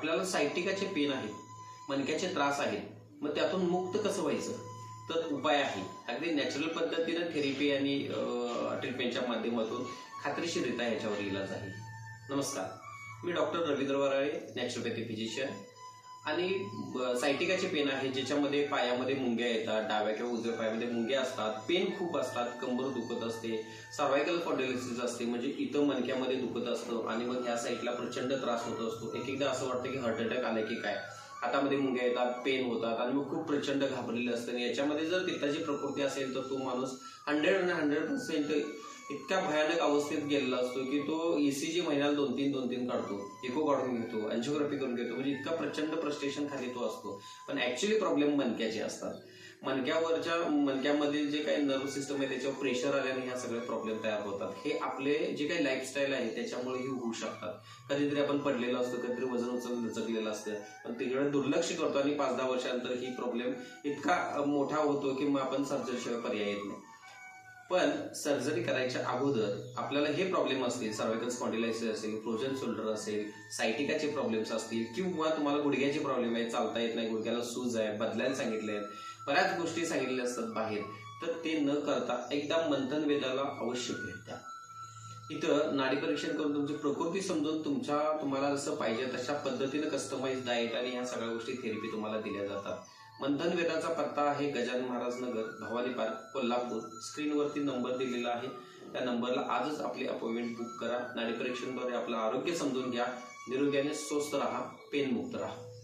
आपल्याला सायटिकाचे पेन आहेत मणक्याचे त्रास आहेत मग त्यातून मुक्त कसं व्हायचं? तर उपाय आहे. अगदी नॅचरल पद्धतीनं थेरपी आणि ट्रीटमेंटच्या माध्यमातून खात्रीशीरित्या ह्याच्यावर इलाज आहे. नमस्कार. मी doctor Ravindra Varale naturopathy physician आणि सायटिकाचे पेन आहे ज्याच्यामध्ये पायामध्ये मुंग्या येतात डाव्या किंवा उजव्या पायामध्ये मुंग्या असतात पेन खूप असतात कंबर दुखत असते सर्वायकल स्पॉन्डिलोसिस असते म्हणजे इथं मणक्यामध्ये दुखत असतं आणि मग ह्या साईडला प्रचंड त्रास होत असतो. एक एकदा असं वाटतं की हार्ट अटॅक आला की काय? हातामध्ये मुंग्या येतात पेन होतात आणि मग खूप प्रचंड घाबरलेलं असतं आणि याच्यामध्ये जर पित्ताची प्रकृती असेल तर तो माणूस हंड्रेड आणि हंड्रेड पर्सेंट इतक्या भयानक अवस्थेत गेलेला असतो की तो ईसीजी महिन्याला दोन तीन दोन तीन काढतो. इको काढून घेतो अँजिओग्राफी करून घेतो. म्हणजे इतका प्रचंड प्रस्टेशन खाली तो असतो. पण ऍक्च्युली प्रॉब्लेम मनक्याचे असतात. मनक्यावरच्या मनक्यामध्ये जे काही नर्व सिस्टम आहे त्याच्यावर प्रेशर आल्याने ह्या सगळे प्रॉब्लेम तयार होतात. हे आपले जे काही लाईफस्टाईल आहे त्याच्यामुळेही होऊ शकतात. कधीतरी आपण पडलेलो असतो कधीतरी वजन उचल लचकलेलं असतं. पण तिकडे दुर्लक्ष करतो आणि पाच दहा वर्षानंतर ही प्रॉब्लेम इतका मोठा होतो की मग आपण सर्जरीशिवाय पर्याय येत नाही. पण सर्जरी करायच्या अगोदर आपल्याला हे प्रॉब्लेम असतील सर्वायकल स्पॉन्डिलायसिस असेल फ्रोजन शोल्डर असेल सायटिकाचे प्रॉब्लेम्स असतील किंवा तुम्हाला गुडघ्याचे प्रॉब्लेम आहे चालता येत नाही गुडघ्याला सूज आहे बदलायला सांगितले आहेत बऱ्याच गोष्टी सांगितलेल्या असतात बाहेर तर ते न करता एकदा मंथन वेदाला अवश्य भेट द्या. इथं नाडी परीक्षण करून तुमची प्रकृती समजून तुमच्या तुम्हाला जसं पाहिजे तशा पद्धतीनं कस्टमाइज डाएट आणि ह्या सगळ्या गोष्टी थेरपी तुम्हाला दिल्या जातात. मंथन वेदाचा पत्ता आहे गजानन महाराज नगर भवानी पार्क कोल्हापूर. स्क्रीनवरती नंबर दिलेला आहे. त्या नंबरला आजच आपली अपॉइंटमेंट बुक करा. नाडी परीक्षणद्वारे आपलं आरोग्य समजून घ्या. निरोग्याने स्वस्थ राहा पेनमुक्त राहा.